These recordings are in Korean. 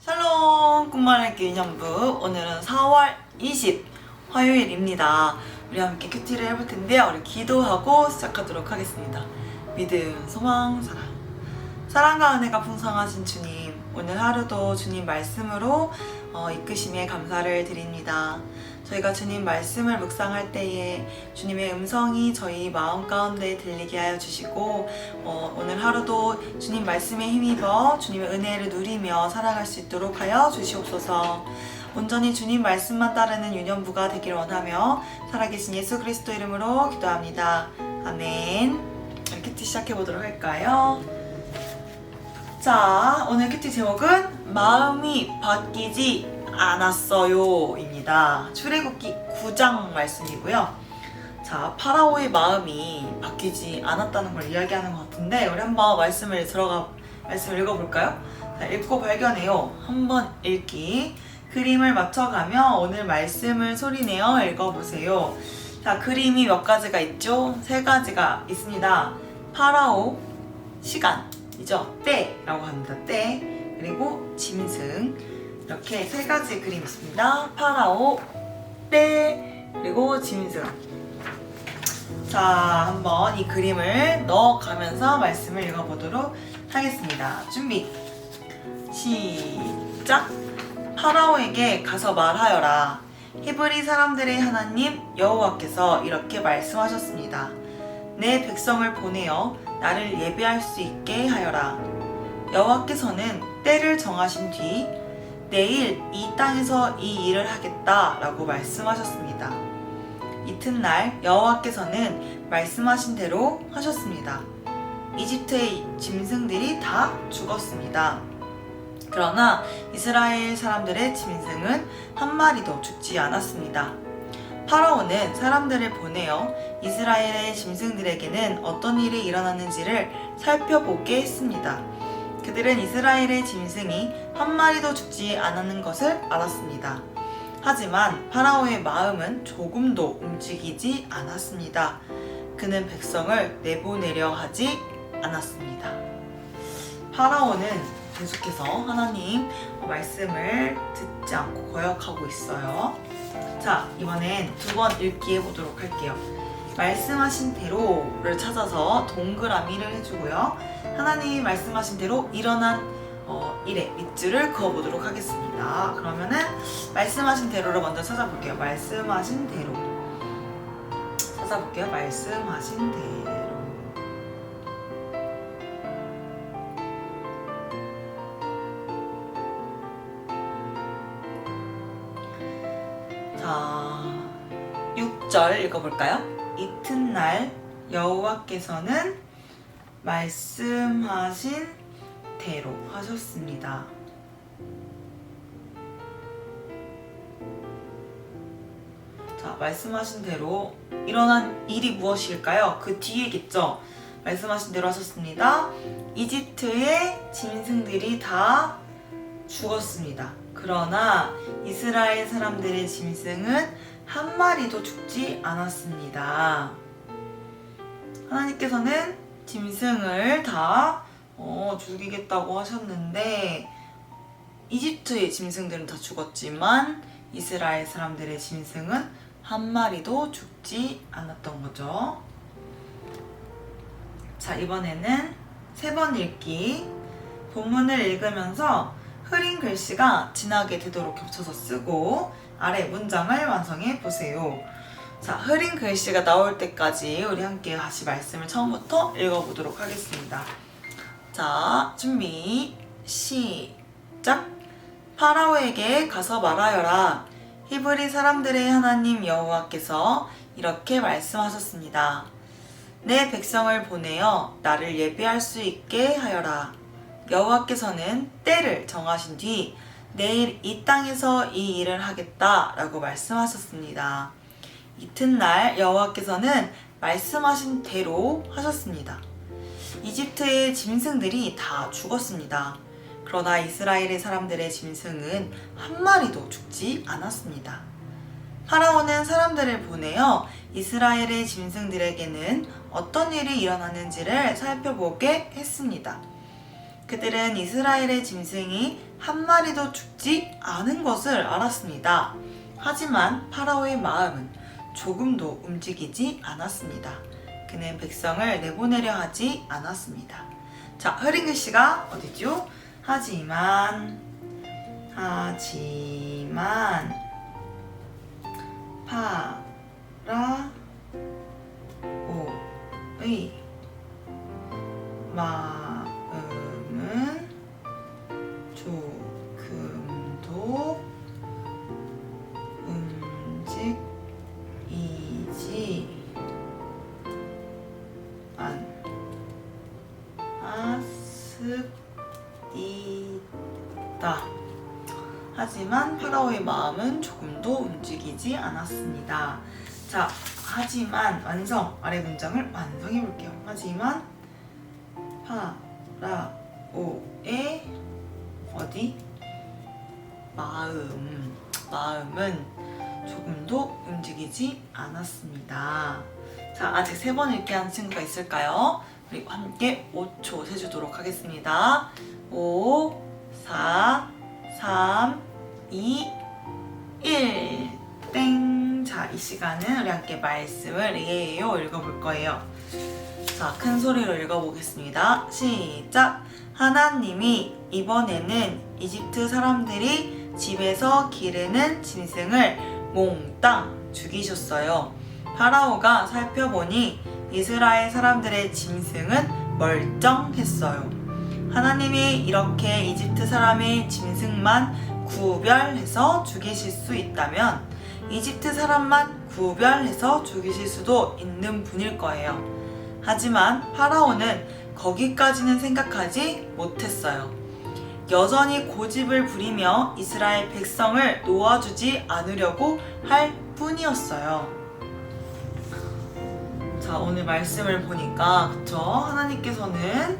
샬롬 꿈말읽기 인형부 오늘은 4월 20 화요일입니다. 우리 함께 큐티를 해볼 텐데요. 우리 기도하고 시작하도록 하겠습니다. 믿음, 소망, 사랑. 사랑과 은혜가 풍성하신 주님, 오늘 하루도 주님 말씀으로 어, 이끄심에 감사를 드립니다. 저희가 주님 말씀을 묵상할 때에 주님의 음성이 저희 마음 가운데 들리게 하여 주시고 어, 오늘 하루도 주님 말씀에 힘입어 주님의 은혜를 누리며 살아갈 수 있도록 하여 주시옵소서. 온전히 주님 말씀만 따르는 유년부가 되길 원하며 살아계신 예수 그리스도 이름으로 기도합니다. 아멘. 큐티 시작해 보도록 할까요? 자, 오늘 큐티 제목은 마음이 바뀌지 않았어요 입니다. 출애굽기 9장 말씀이고요. 자, 파라오의 마음이 바뀌지 않았다는 걸 이야기하는 것 같은데 우리 한번 말씀을 들어가 말씀을 읽어볼까요? 자, 읽고 발견해요. 한번 읽기. 그림을 맞춰가며 오늘 말씀을 소리내어 읽어보세요. 자, 그림이 몇 가지가 있죠? 세 가지가 있습니다. 파라오, 시간이죠. 때라고 합니다. 때. 그리고 짐승. 이렇게 세 가지 그림이 있습니다. 파라오, 때, 그리고 짐승. 자, 한번 이 그림을 넣어가면서 말씀을 읽어보도록 하겠습니다. 준비. 시작. 파라오에게 가서 말하여라. 히브리 사람들의 하나님 여호와께서 이렇게 말씀하셨습니다. 내 백성을 보내어 나를 예배할 수 있게 하여라. 여호와께서는 때를 정하신 뒤 내일 이 땅에서 이 일을 하겠다라고 말씀하셨습니다. 이튿날 여호와께서는 말씀하신 대로 하셨습니다. 이집트의 짐승들이 다 죽었습니다. 그러나 이스라엘 사람들의 짐승은 한 마리도 죽지 않았습니다. 파라오는 사람들을 보내어 이스라엘의 짐승들에게는 어떤 일이 일어났는지를 살펴보게 했습니다. 그들은 이스라엘의 짐승이 한 마리도 죽지 않았는 것을 알았습니다. 하지만 파라오의 마음은 조금도 움직이지 않았습니다. 그는 백성을 내보내려 하지 않았습니다. 파라오는 계속해서 하나님 말씀을 듣지 않고 거역하고 있어요. 자, 이번엔 두 번 읽기 해보도록 할게요. 말씀하신 대로를 찾아서 동그라미를 해주고요. 하나님이 말씀하신 대로 일어난 어, 일에 밑줄을 그어보도록 하겠습니다. 그러면은 말씀하신 대로를 먼저 찾아볼게요. 말씀하신 대로. 찾아볼게요. 말씀하신 대로. 자, 6절 읽어볼까요? 이튿날 여호와께서는 말씀하신 대로 하셨습니다. 자, 말씀하신 대로 일어난 일이 무엇일까요? 그 뒤에겠죠? 말씀하신 대로 하셨습니다. 이집트의 짐승들이 다 죽었습니다. 그러나 이스라엘 사람들의 짐승은 한 마리도 죽지 않았습니다. 하나님께서는 짐승을 다 어, 죽이겠다고 하셨는데 이집트의 짐승들은 다 죽었지만 이스라엘 사람들의 짐승은 한 마리도 죽지 않았던 거죠. 자, 이번에는 세 번 읽기. 본문을 읽으면서 흐린 글씨가 진하게 되도록 겹쳐서 쓰고 아래 문장을 완성해 보세요. 자, 흐린 글씨가 나올 때까지 우리 함께 다시 말씀을 처음부터 읽어보도록 하겠습니다. 자, 준비, 시작. 파라오에게 가서 말하여라. 히브리 사람들의 하나님 여호와께서 이렇게 말씀하셨습니다. 내 백성을 보내어 나를 예배할 수 있게 하여라. 여호와께서는 때를 정하신 뒤 내일 이 땅에서 이 일을 하겠다라고 말씀하셨습니다. 이튿날 여호와께서는 말씀하신 대로 하셨습니다. 이집트의 짐승들이 다 죽었습니다. 그러나 이스라엘의 사람들의 짐승은 한 마리도 죽지 않았습니다. 파라오는 사람들을 보내어 이스라엘의 짐승들에게는 어떤 일이 일어나는지를 살펴보게 했습니다. 그들은 이스라엘의 짐승이 한 마리도 죽지 않은 것을 알았습니다. 하지만 파라오의 마음은 조금도 움직이지 않았습니다. 그는 백성을 내보내려 하지 않았습니다. 자, 흐린 글씨가 어디죠? 하지만, 하지만, 파라오의 마 않았습니다. 하지만 파라오의 마음은 조금도 움직이지 않았습니다. 자, 하지만 완성 아래 문장을 완성해 볼게요. 하지만 파라오의 어디 마음 마음은 조금도 움직이지 않았습니다. 자, 아직 세 번 읽게 한 친구가 있을까요? 우리 함께 5초 세주도록 하겠습니다. 5, 4, 3, 2, 1. 땡. 자, 이 시간은 우리 함께 말씀을 예요 읽어볼 거예요. 자, 큰 소리로 읽어보겠습니다. 시작. 하나님이 이번에는 이집트 사람들이 집에서 기르는 짐승을 몽땅 죽이셨어요. 파라오가 살펴보니 이스라엘 사람들의 짐승은 멀쩡했어요. 하나님이 이렇게 이집트 사람의 짐승만 구별해서 죽이실 수 있다면 이집트 사람만 구별해서 죽이실 수도 있는 분일 거예요. 하지만 파라오는 거기까지는 생각하지 못했어요. 여전히 고집을 부리며 이스라엘 백성을 놓아주지 않으려고 할 뿐이었어요. 자, 오늘 말씀을 보니까, 그쵸? 하나님께서는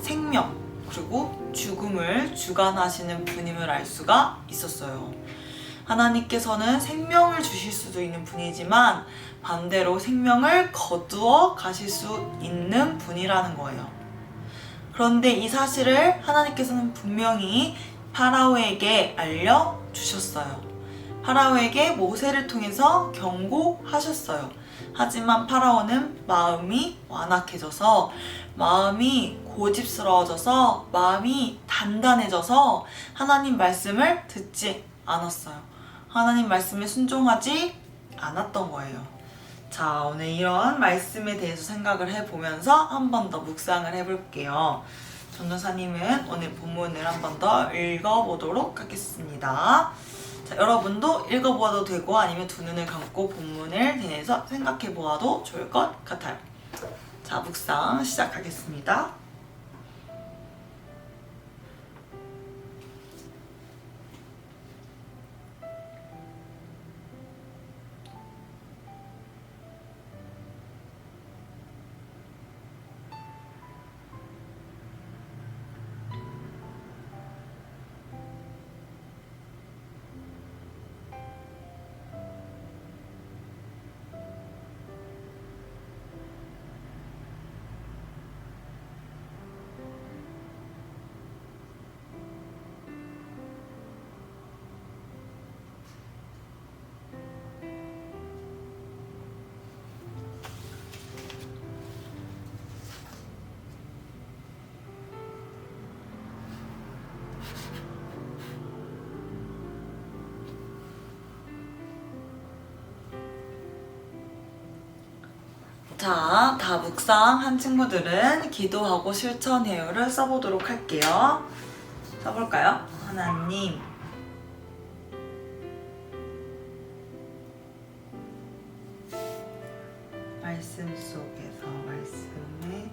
생명, 그리고 죽음을 주관하시는 분임을 알 수가 있었어요. 하나님께서는 생명을 주실 수도 있는 분이지만, 반대로 생명을 거두어 가실 수 있는 분이라는 거예요. 그런데 이 사실을 하나님께서는 분명히 파라오에게 알려주셨어요. 파라오에게 모세를 통해서 경고하셨어요. 하지만 파라오는 마음이 완악해져서 마음이 고집스러워져서 마음이 단단해져서 하나님 말씀을 듣지 않았어요. 하나님 말씀에 순종하지 않았던 거예요. 자, 오늘 이런 말씀에 대해서 생각을 해보면서 한 번 더 묵상을 해볼게요. 전도사님은 오늘 본문을 한 번 더 읽어보도록 하겠습니다. 자, 여러분도 읽어보아도 되고 아니면 두 눈을 감고 본문을 대해서 생각해 보아도 좋을 것 같아요. 자, 묵상 시작하겠습니다. 자, 다 묵상한 친구들은 기도하고 실천해요를 써보도록 할게요. 써볼까요? 하나님. 말씀 속에서 말씀에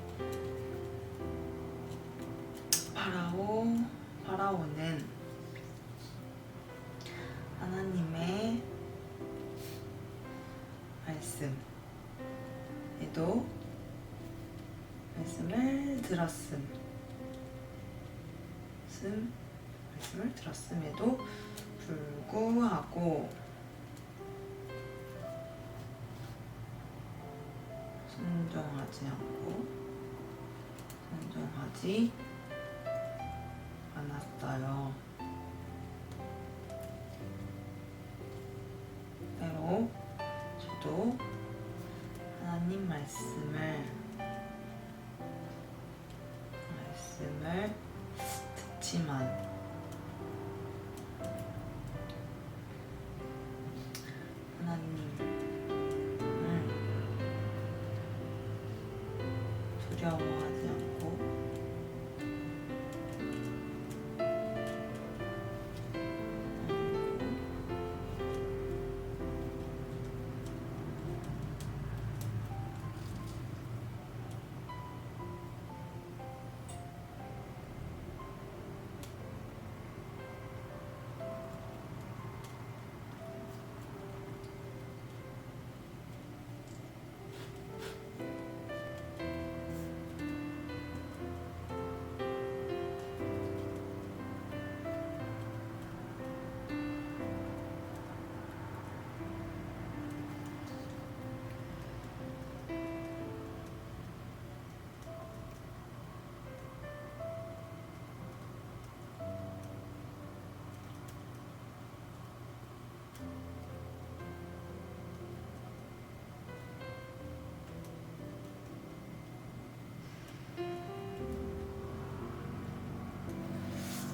파라오, 파라오는 하나님의 말씀, 에도 말씀을 들었음. 씀, 말씀을 들었음에도 불구하고 순종하지 않고 순종하지 않았어요. 때로 하나님 말씀을 말씀을 듣지만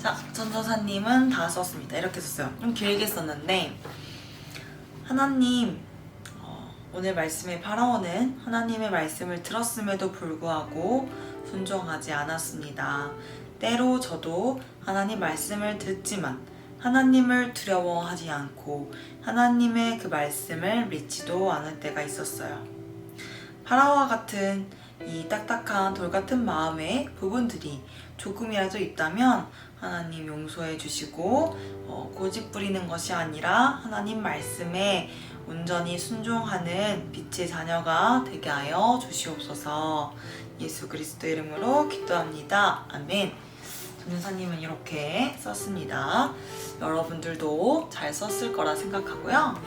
자, 전도사님은 다 썼습니다. 이렇게 썼어요. 좀 길게 썼는데 하나님 어, 오늘 말씀의 파라오는 하나님의 말씀을 들었음에도 불구하고 순종하지 않았습니다. 때로 저도 하나님 말씀을 듣지만 하나님을 두려워하지 않고 하나님의 그 말씀을 믿지도 않을 때가 있었어요. 파라오와 같은 이 딱딱한 돌 같은 마음의 부분들이 조금이라도 있다면 하나님 용서해 주시고 어, 고집 부리는 것이 아니라 하나님 말씀에 온전히 순종하는 빛의 자녀가 되게 하여 주시옵소서 예수 그리스도 이름으로 기도합니다. 아멘. 전사님은 이렇게 썼습니다. 여러분들도 잘 썼을 거라 생각하고요.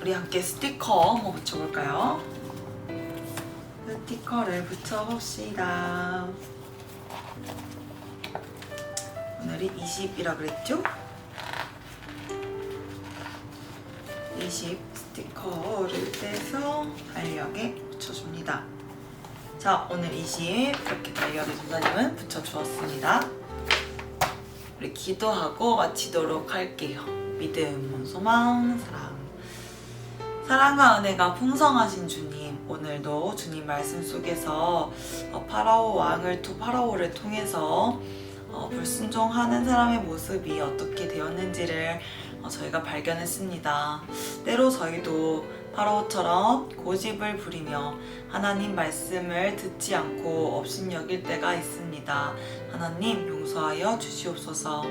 우리 함께 스티커 한번 붙여볼까요? 스티커를 붙여봅시다. 오늘이 20이라 그랬죠? 20 스티커를 떼서 달력에 붙여줍니다. 자, 오늘 20 이렇게 달력에 전사님은 붙여주었습니다. 우리 기도하고 마치도록 할게요. 믿음, 소망, 사랑. 사랑과 은혜가 풍성하신 주님, 오늘도 주님 말씀 속에서 어, 파라오 왕을 투 파라오를 통해서 어, 불순종하는 사람의 모습이 어떻게 되었는지를 어, 저희가 발견했습니다. 때로 저희도 파라오처럼 고집을 부리며 하나님 말씀을 듣지 않고 업신여길 때가 있습니다. 하나님 용서하여 주시옵소서.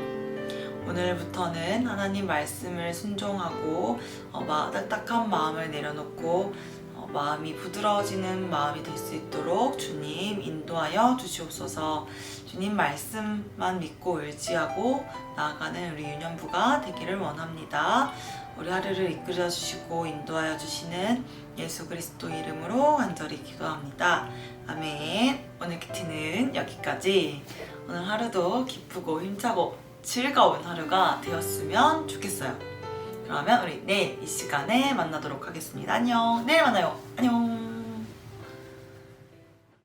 오늘부터는 하나님 말씀을 순종하고 어, 마, 딱딱한 마음을 내려놓고 어, 마음이 부드러워지는 마음이 될 수 있도록 주님 인도하여 주시옵소서. 주님 말씀만 믿고 의지하고 나아가는 우리 유년부가 되기를 원합니다. 우리 하루를 이끌어 주시고 인도하여 주시는 예수 그리스도 이름으로 간절히 기도합니다. 아멘. 오늘 큐티는 여기까지. 오늘 하루도 기쁘고 힘차고 즐거운 하루가 되었으면 좋겠어요. 그러면 우리 내일 이 시간에 만나도록 하겠습니다. 안녕. 내일 만나요. 안녕.